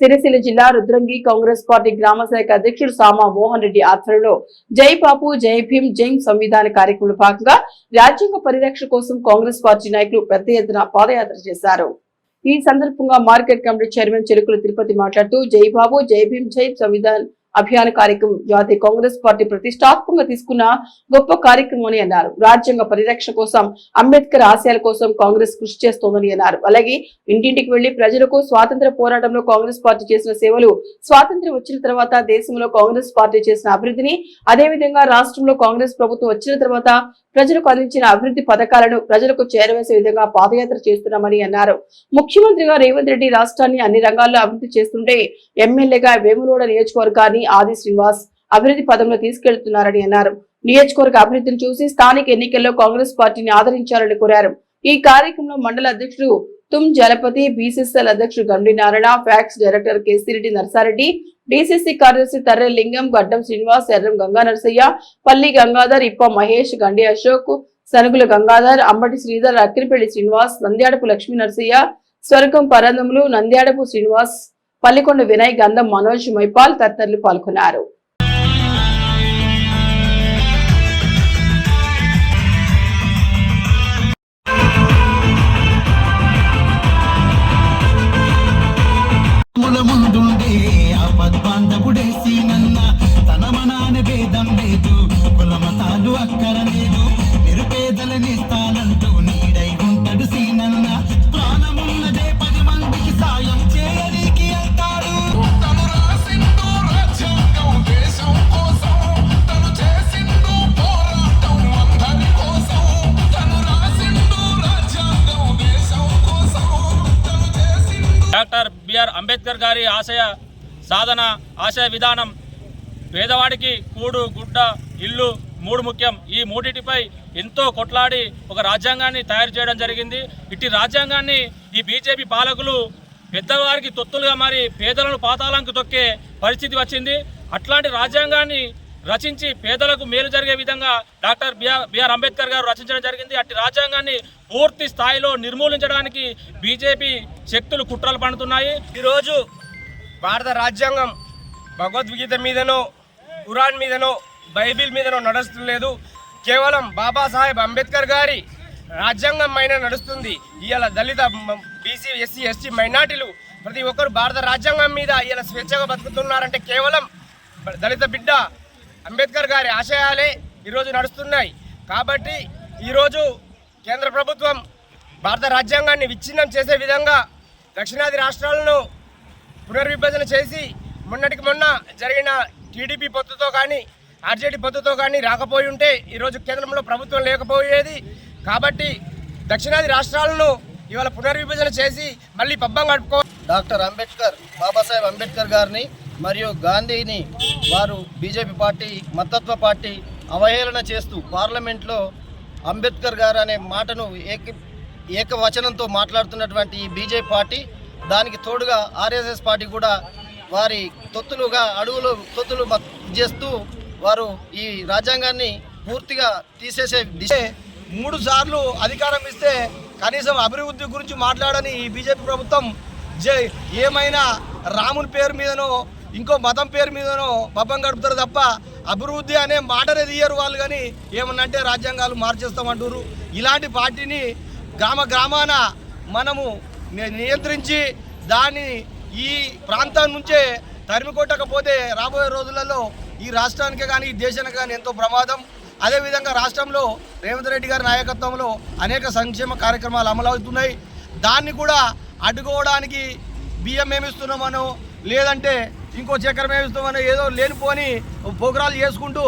సిరిసిల్ల జిల్లా రుద్రంగి కాంగ్రెస్ పార్టీ గ్రామ శాఖ అధ్యక్షుడు సామా మోహన్ రెడ్డి ఆధ్వర్యంలో జై బాపు జై భీమ్ జై సంవిధాన కార్యక్రమంలో భాగంగా రాజ్యాంగ పరిరక్షణ కోసం కాంగ్రెస్ పార్టీ నాయకులు పెద్ద ఎత్తున పాదయాత్ర చేశారు. ఈ సందర్భంగా market committee chairman Cherukula Tirupati మాట్లాడుతూ జై బాబు జై భీమ్ జై సంవిధాన్ అభియాన్ కార్యక్రమం జాతీయ కాంగ్రెస్ పార్టీ ప్రతిష్టాత్మకంగా తీసుకున్న గొప్ప కార్యక్రమం అని అన్నారు. రాజ్యాంగ పరిరక్షణ కోసం అంబేద్కర్ ఆశయాల కోసం కాంగ్రెస్ కృషి చేస్తోందని అన్నారు. అలాగే ఇంటింటికి వెళ్ళి ప్రజలకు స్వాతంత్ర పోరాటంలో కాంగ్రెస్ పార్టీ చేసిన సేవలు స్వాతంత్ర్యం వచ్చిన తర్వాత దేశంలో కాంగ్రెస్ పార్టీ చేసిన అభివృద్ధిని అదేవిధంగా రాష్ట్రంలో కాంగ్రెస్ ప్రభుత్వం వచ్చిన తర్వాత ప్రజలకు అందించిన అభివృద్ధి పథకాలను ప్రజలకు చేరవేసే విధంగా పాదయాత్ర చేస్తున్నామని అన్నారు. ముఖ్యమంత్రిగా రేవంత్ రెడ్డి రాష్ట్రాన్ని అన్ని రంగాల్లో అభివృద్ధి చేస్తుంటే ఎమ్మెల్యేగా వేములోడ నియోజకవర్గాన్ని ఆది శ్రీనివాస్ అభివృద్ధి పదంలో తీసుకెళ్తున్నారని అన్నారు. నియోజకవర్గ అభివృద్ధిని చూసి స్థానిక ఎన్నికల్లో కాంగ్రెస్ పార్టీని ఆదరించాలని కోరారు. ఈ కార్యక్రమంలో మండల అధ్యక్షుడు తుమ్ జలపతి బీసీసీఎల్ అధ్యక్షుడు Gandi Narayana PACS director Kesireddy Narsareddy DCC కార్యదర్శి తర్రె లింగం గడ్డం శ్రీనివాస్ ఎర్రం గంగా నరసయ్య పల్లి గంగాధర్ ఇప్ప మహేష్ గండి అశోక్ సనుగుల గంగాధర్ అంబటి శ్రీధర్ అక్కిరిపల్లి శ్రీనివాస్ నంద్యాడపు లక్ష్మీ నరసయ్య స్వర్గం పరందములు నంద్యాడపు శ్రీనివాస్ పల్లికొండ వినయ్ గంధం మనోజ్ మైపాల్ తదితరులు పాల్గొన్నారు. డాక్టర్ బిఆర్ అంబేద్కర్ గారి ఆశయ సాధన ఆశయ విధానం పేదవాడికి కూడు గుడ్డ ఇల్లు మూడు ముఖ్యం. ఈ మూడిటిపై ఎంతో కొట్లాడి ఒక రాజ్యాంగాన్ని తయారు చేయడం జరిగింది. ఇట్టి రాజ్యాంగాన్ని ఈ బీజేపీ పాలకులు పెద్దవారికి తొత్తులుగా మారి పేదలను పాతాళంకు తొక్కే పరిస్థితి వచ్చింది. అట్లాంటి రాజ్యాంగాన్ని రచించి పేదలకు మేలు జరిగే విధంగా డాక్టర్ బిఆర్ బిఆర్ అంబేద్కర్ గారు రచించడం జరిగింది. అట్టి రాజ్యాంగాన్ని పూర్తి స్థాయిలో నిర్మూలించడానికి బీజేపీ శక్తులు కుట్రలు పడుతున్నాయి. ఈరోజు భారత రాజ్యాంగం భగవద్గీత మీదనో ఖురాన్ మీదనో బైబిల్ మీదనో నడుస్తలేదు కేవలం బాబాసాహెబ్ అంబేద్కర్ గారి రాజ్యాంగం పైన నడుస్తుంది. ఇవాళ దళిత బీసీ ఎస్సీ ఎస్టీ మైనార్టీలు ప్రతి ఒక్కరు భారత రాజ్యాంగం మీద ఇలా స్వేచ్ఛగా బతుకుతున్నారంటే కేవలం దళిత బిడ్డ అంబేద్కర్ గారి ఆశయాలే ఈరోజు నడుస్తున్నాయి. కాబట్టి ఈరోజు కేంద్ర ప్రభుత్వం భారత రాజ్యాంగాన్ని విచ్ఛిన్నం చేసే విధంగా దక్షిణాది రాష్ట్రాలను పునర్విభజన చేసి మొన్నటికి మొన్న జరిగిన టీడీపీ పొత్తుతో కానీ ఆర్జేడీ పొత్తుతో కానీ రాకపోయి ఉంటే ఈరోజు కేంద్రంలో ప్రభుత్వం లేకపోయేది. కాబట్టి దక్షిణాది రాష్ట్రాలను ఇవాళ పునర్విభజన చేసి మళ్ళీ పబ్బం గడుపుకో డాక్టర్ అంబేద్కర్ బాబాసాహెబ్ అంబేద్కర్ గారిని మరియు గాంధీని వారు బీజేపీ పార్టీ మతత్వ పార్టీ అవహేళన చేస్తూ పార్లమెంట్లో అంబేద్కర్ గారు అనే మాటను ఏక ఏకవచనంతో మాట్లాడుతున్నటువంటి ఈ బీజేపీ పార్టీ దానికి తోడుగా ఆర్ఎస్ఎస్ పార్టీ కూడా వారి తొత్తులుగా అడుగులు తొత్తులు చేస్తూ వారు ఈ రాజ్యాంగాన్ని పూర్తిగా తీసేసే దిశ మూడు సార్లు అధికారం ఇస్తే కనీసం అభివృద్ధి గురించి మాట్లాడని ఈ బీజేపీ ప్రభుత్వం జై ఏమైనా రాముని పేరు మీదనో ఇంకో మతం పేరు మీదనో పబ్బం గడుపుతారు తప్ప అభివృద్ధి అనే మాటనే తీయరు వాళ్ళు కానీ ఏమన్నంటే రాజ్యాంగాలు మార్చేస్తామంటారు ఇలాంటి పార్టీని గ్రామ గ్రామాన మనము నియంత్రించి దాన్ని ఈ ప్రాంతం నుంచే తరిమి కొట్టకపోతే రాబోయే రోజులలో ఈ రాష్ట్రానికి కానీ ఈ దేశానికి కానీ ఎంతో ప్రమాదం. అదేవిధంగా రాష్ట్రంలో రేవంత్ రెడ్డి గారి నాయకత్వంలో అనేక సంక్షేమ కార్యక్రమాలు అమలవుతున్నాయి. దాన్ని కూడా అడ్డుకోవడానికి బియ్యం ఏమిస్తున్నామనో లేదంటే ఇంకో చక్రమే ఏమిస్తామనో ఏదో లేనిపోని ప్రోగ్రాలు చేసుకుంటూ